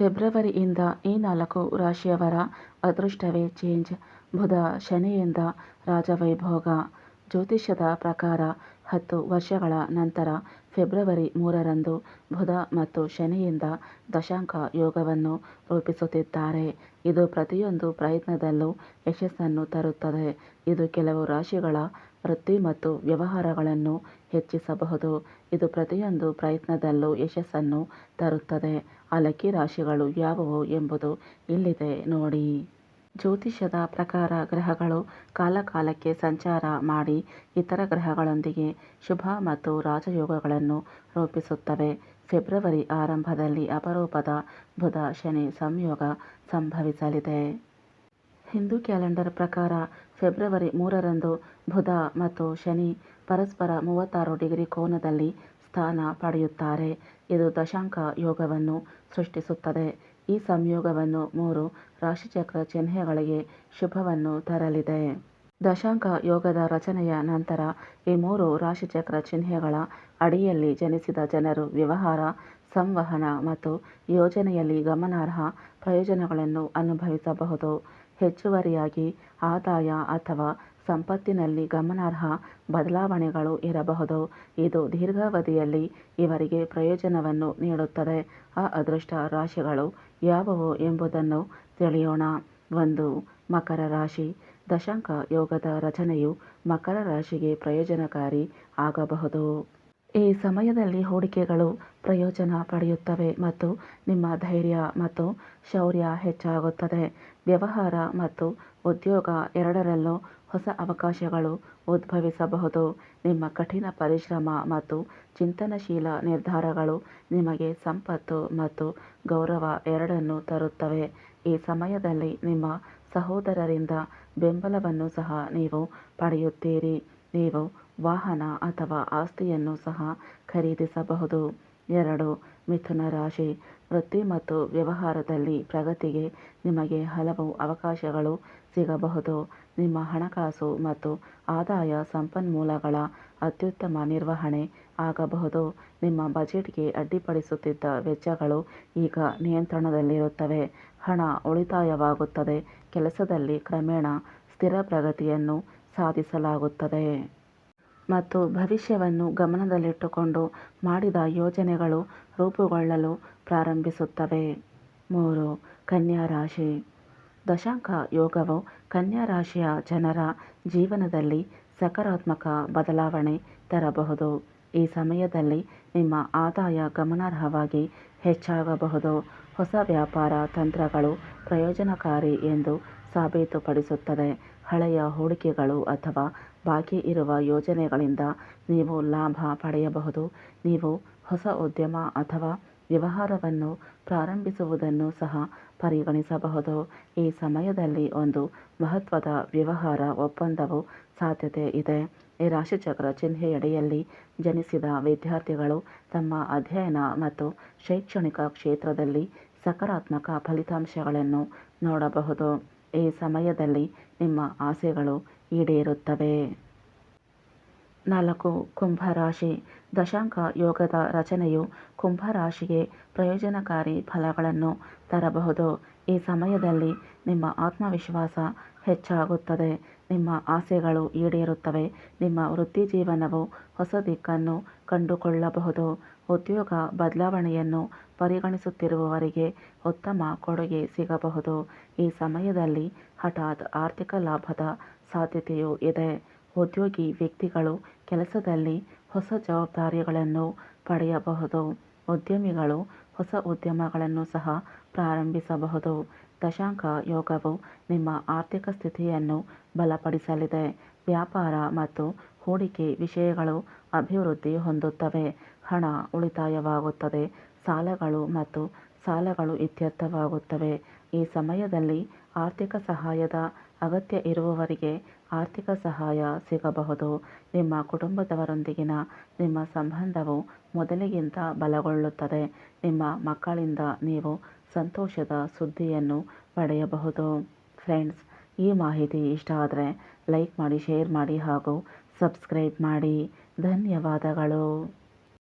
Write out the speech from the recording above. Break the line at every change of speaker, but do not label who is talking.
ಫೆಬ್ರವರಿಯಿಂದ ಈ ನಾಲ್ಕು ರಾಶಿಯವರ ಅದೃಷ್ಟವೇ ಚೇಂಜ್. ಬುಧ ಶನಿಯಿಂದ ರಾಜವೈಭೋಗ. ಜ್ಯೋತಿಷ್ಯದ ಪ್ರಕಾರ ಹತ್ತು ವರ್ಷಗಳ ನಂತರ ಫೆಬ್ರವರಿ ಮೂರರಂದು ಬುಧ ಮತ್ತು ಶನಿಯಿಂದ ದಶಾಂಕ ಯೋಗವನ್ನು ರೂಪಿಸುತ್ತಿದ್ದಾರೆ. ಇದು ಪ್ರತಿಯೊಂದು ಪ್ರಯತ್ನದಲ್ಲೂ ಯಶಸ್ಸನ್ನು ತರುತ್ತದೆ. ಇದು ಕೆಲವು ರಾಶಿಗಳ ವೃತ್ತಿ ಮತ್ತು ವ್ಯವಹಾರಗಳನ್ನು ಹೆಚ್ಚಿಸಬಹುದು. ಇದು ಪ್ರತಿಯೊಂದು ಪ್ರಯತ್ನದಲ್ಲೂ ಯಶಸ್ಸನ್ನು ತರುತ್ತದೆ. ಆ ಲಕ್ಕಿ ರಾಶಿಗಳು ಯಾವುವು ಎಂಬುದು ಇಲ್ಲಿದೆ ನೋಡಿ. ಜ್ಯೋತಿಷ್ಯದ ಪ್ರಕಾರ ಗ್ರಹಗಳು ಕಾಲಕಾಲಕ್ಕೆ ಸಂಚಾರ ಮಾಡಿ ಇತರ ಗ್ರಹಗಳೊಂದಿಗೆ ಶುಭ ಮತ್ತು ರಾಜಯೋಗಗಳನ್ನು ರೂಪಿಸುತ್ತವೆ. ಫೆಬ್ರವರಿ ಆರಂಭದಲ್ಲಿ ಅಪರೂಪದ ಬುಧ ಶನಿ ಸಂಯೋಗ ಸಂಭವಿಸಲಿದೆ. ಹಿಂದೂ ಕ್ಯಾಲೆಂಡರ್ ಪ್ರಕಾರ ಫೆಬ್ರವರಿ ಮೂರರಂದು ಬುಧ ಮತ್ತು ಶನಿ ಪರಸ್ಪರ ಮೂವತ್ತಾರು ಡಿಗ್ರಿ ಕೋನದಲ್ಲಿ ಸ್ಥಾನ ಪಡೆಯುತ್ತಾರೆ. ಇದು ದಶಾಂಕ ಯೋಗವನ್ನು ಸೃಷ್ಟಿಸುತ್ತದೆ. ಈ ಸಂಯೋಗವನ್ನು ಮೂರು ರಾಶಿಚಕ್ರ ಚಿಹ್ನೆಗಳಿಗೆ ಶುಭವನ್ನು ತರಲಿದೆ. ದಶಾಂಕ ಯೋಗದ ರಚನೆಯ ನಂತರ ಈ ಮೂರು ರಾಶಿಚಕ್ರ ಚಿಹ್ನೆಗಳ ಅಡಿಯಲ್ಲಿ ಜನಿಸಿದ ಜನರು ವ್ಯವಹಾರ, ಸಂವಹನ ಮತ್ತು ಯೋಜನೆಯಲ್ಲಿ ಗಮನಾರ್ಹ ಪ್ರಯೋಜನಗಳನ್ನು ಅನುಭವಿಸಬಹುದು. ಹೆಚ್ಚುವರಿಯಾಗಿ ಆದಾಯ ಅಥವಾ ಸಂಪತ್ತಿನಲ್ಲಿ ಗಮನಾರ್ಹ ಬದಲಾವಣೆಗಳು ಇರಬಹುದು. ಇದು ದೀರ್ಘಾವಧಿಯಲ್ಲಿ ಇವರಿಗೆ ಪ್ರಯೋಜನವನ್ನು ನೀಡುತ್ತದೆ. ಆ ಅದೃಷ್ಟ ರಾಶಿಗಳು ಯಾವುವು ಎಂಬುದನ್ನು ತಿಳಿಯೋಣ. ಒಂದು, ಮಕರ ರಾಶಿ. ದಶಾಂಕ ಯೋಗದ ರಚನೆಯು ಮಕರ ರಾಶಿಗೆ ಪ್ರಯೋಜನಕಾರಿ ಆಗಬಹುದು. ಈ ಸಮಯದಲ್ಲಿ ಹೂಡಿಕೆಗಳು ಪ್ರಯೋಜನ ಪಡೆಯುತ್ತವೆ ಮತ್ತು ನಿಮ್ಮ ಧೈರ್ಯ ಮತ್ತು ಶೌರ್ಯ ಹೆಚ್ಚಾಗುತ್ತದೆ. ವ್ಯವಹಾರ ಮತ್ತು ಉದ್ಯೋಗ ಎರಡರಲ್ಲೂ ಹೊಸ ಅವಕಾಶಗಳು ಉದ್ಭವಿಸಬಹುದು. ನಿಮ್ಮ ಕಠಿಣ ಪರಿಶ್ರಮ ಮತ್ತು ಚಿಂತನಶೀಲ ನಿರ್ಧಾರಗಳು ನಿಮಗೆ ಸಂಪತ್ತು ಮತ್ತು ಗೌರವ ಎರಡನ್ನೂ ತರುತ್ತವೆ. ಈ ಸಮಯದಲ್ಲಿ ನಿಮ್ಮ ಸಹೋದರರಿಂದ ಬೆಂಬಲವನ್ನು ಸಹ ನೀವು ಪಡೆಯುತ್ತೀರಿ. ನೀವು ವಾಹನ ಅಥವಾ ಆಸ್ತಿಯನ್ನು ಸಹ ಖರೀದಿಸಬಹುದು. ಎರಡು ಮಿಥುನ ರಾಶಿ. ವೃತ್ತಿ ಮತ್ತು ವ್ಯವಹಾರದಲ್ಲಿ ಪ್ರಗತಿಗೆ ನಿಮಗೆ ಹಲವು ಅವಕಾಶಗಳು ಸಿಗಬಹುದು. ನಿಮ್ಮ ಹಣಕಾಸು ಮತ್ತು ಆದಾಯ ಸಂಪನ್ಮೂಲಗಳ ಅತ್ಯುತ್ತಮ ನಿರ್ವಹಣೆ ಆಗಬಹುದು. ನಿಮ್ಮ ಬಜೆಟ್ಗೆ ಅಡ್ಡಿಪಡಿಸುತ್ತಿದ್ದ ವೆಚ್ಚಗಳು ಈಗ ನಿಯಂತ್ರಣದಲ್ಲಿರುತ್ತವೆ. ಹಣ ಉಳಿತಾಯವಾಗುತ್ತದೆ. ಕೆಲಸದಲ್ಲಿ ಕ್ರಮೇಣ ಸ್ಥಿರ ಪ್ರಗತಿಯನ್ನು ಸಾಧಿಸಲಾಗುತ್ತದೆ. ಮತ್ತು ಭವಿಷ್ಯವನ್ನು ಗಮನದಲ್ಲಿಟ್ಟುಕೊಂಡು ಮಾಡಿದ ಯೋಜನೆಗಳು ರೂಪುಗೊಳ್ಳಲು ಪ್ರಾರಂಭಿಸುತ್ತವೆ. ಮೂರು, ಕನ್ಯಾ ರಾಶಿ. ದಶಾಂಕ ಯೋಗವು ಕನ್ಯಾ ರಾಶಿಯ ಜನರ ಜೀವನದಲ್ಲಿ ಸಕಾರಾತ್ಮಕ ಬದಲಾವಣೆ ತರಬಹುದು. ಈ ಸಮಯದಲ್ಲಿ ನಿಮ್ಮ ಆದಾಯ ಗಮನಾರ್ಹವಾಗಿ ಹೆಚ್ಚಾಗಬಹುದು. ಹೊಸ ವ್ಯಾಪಾರ ತಂತ್ರಗಳು ಪ್ರಯೋಜನಕಾರಿ ಎಂದು ಸಾಬೀತುಪಡಿಸುತ್ತದೆ. ಹಳೆಯ ಹೂಡಿಕೆಗಳು ಅಥವಾ ಬಾಕಿ ಇರುವ ಯೋಜನೆಗಳಿಂದ ನೀವು ಲಾಭ ಪಡೆಯಬಹುದು. ನೀವು ಹೊಸ ಉದ್ಯಮ ಅಥವಾ ವ್ಯವಹಾರವನ್ನು ಪ್ರಾರಂಭಿಸುವುದನ್ನು ಸಹ ಪರಿಗಣಿಸಬಹುದು. ಈ ಸಮಯದಲ್ಲಿ ಒಂದು ಮಹತ್ವದ ವ್ಯವಹಾರ ಒಪ್ಪಂದವು ಸಾಧ್ಯತೆ ಇದೆ. ಈ ರಾಶಿಚಕ್ರ ಚಿಹ್ನೆಯಡಿಯಲ್ಲಿ ಜನಿಸಿದ ವಿದ್ಯಾರ್ಥಿಗಳು ತಮ್ಮ ಅಧ್ಯಯನ ಮತ್ತು ಶೈಕ್ಷಣಿಕ ಕ್ಷೇತ್ರದಲ್ಲಿ ಸಕಾರಾತ್ಮಕ ಫಲಿತಾಂಶಗಳನ್ನು ನೋಡಬಹುದು. ಈ ಸಮಯದಲ್ಲಿ ನಿಮ್ಮ ಆಸೆಗಳು ಈಡೇರುತ್ತವೆ. ನಾಲ್ಕು, ಕುಂಭರಾಶಿ. ದಶಾಂಕ ಯೋಗದ ರಚನೆಯು ಕುಂಭರಾಶಿಗೆ ಪ್ರಯೋಜನಕಾರಿ ಫಲಗಳನ್ನು ತರಬಹುದು. ಈ ಸಮಯದಲ್ಲಿ ನಿಮ್ಮ ಆತ್ಮವಿಶ್ವಾಸ ಹೆಚ್ಚಾಗುತ್ತದೆ. ನಿಮ್ಮ ಆಸೆಗಳು ಈಡೇರುತ್ತವೆ. ನಿಮ್ಮ ವೃತ್ತಿ ಜೀವನವು ಹೊಸ ದಿಕ್ಕನ್ನು ಕಂಡುಕೊಳ್ಳಬಹುದು. ಉದ್ಯೋಗ ಬದಲಾವಣೆಯನ್ನು ಪರಿಗಣಿಸುತ್ತಿರುವವರಿಗೆ ಉತ್ತಮ ಕೊಡುಗೆ ಸಿಗಬಹುದು. ಈ ಸಮಯದಲ್ಲಿ ಹಠಾತ್ ಆರ್ಥಿಕ ಲಾಭದ ಸಾಧ್ಯತೆಯೂ ಇದೆ. ಉದ್ಯೋಗಿ ವ್ಯಕ್ತಿಗಳು ಕೆಲಸದಲ್ಲಿ ಹೊಸ ಜವಾಬ್ದಾರಿಗಳನ್ನು ಪಡೆಯಬಹುದು. ಉದ್ಯಮಿಗಳು ಹೊಸ ಉದ್ಯಮಗಳನ್ನು ಸಹ ಪ್ರಾರಂಭಿಸಬಹುದು. ದಶಾಂಕ ಯೋಗವು ನಿಮ್ಮ ಆರ್ಥಿಕ ಸ್ಥಿತಿಯನ್ನು ಬಲಪಡಿಸಲಿದೆ. ವ್ಯಾಪಾರ ಮತ್ತು ಹೂಡಿಕೆ ವಿಷಯಗಳು ಅಭಿವೃದ್ಧಿ ಹೊಂದುತ್ತವೆ. ಹಣ ಉಳಿತಾಯವಾಗುತ್ತದೆ. ಸಾಲಗಳು ಮತ್ತು ಸಾಲಗಳು ಇತ್ಯರ್ಥವಾಗುತ್ತವೆ. ಈ ಸಮಯದಲ್ಲಿ ಆರ್ಥಿಕ ಸಹಾಯದ ಅಗತ್ಯ ಇರುವವರಿಗೆ ಆರ್ಥಿಕ ಸಹಾಯ ಸಿಗಬಹುದು. ನಿಮ್ಮ ಕುಟುಂಬದವರೊಂದಿಗಿನ ನಿಮ್ಮ ಸಂಬಂಧವು ಮೊದಲಿಗಿಂತ ಬಲಗೊಳ್ಳುತ್ತದೆ. ನಿಮ್ಮ ಮಕ್ಕಳಿಂದ ನೀವು ಸಂತೋಷದ ಸುದ್ದಿಯನ್ನು ಪಡೆಯಬಹುದು. ಫ್ರೆಂಡ್ಸ್, ಈ ಮಾಹಿತಿ ಇಷ್ಟ ಆದರೆ ಲೈಕ್ ಮಾಡಿ, ಶೇರ್ ಮಾಡಿ ಹಾಗೂ ಸಬ್ಸ್ಕ್ರೈಬ್ ಮಾಡಿ. ಧನ್ಯವಾದಗಳು.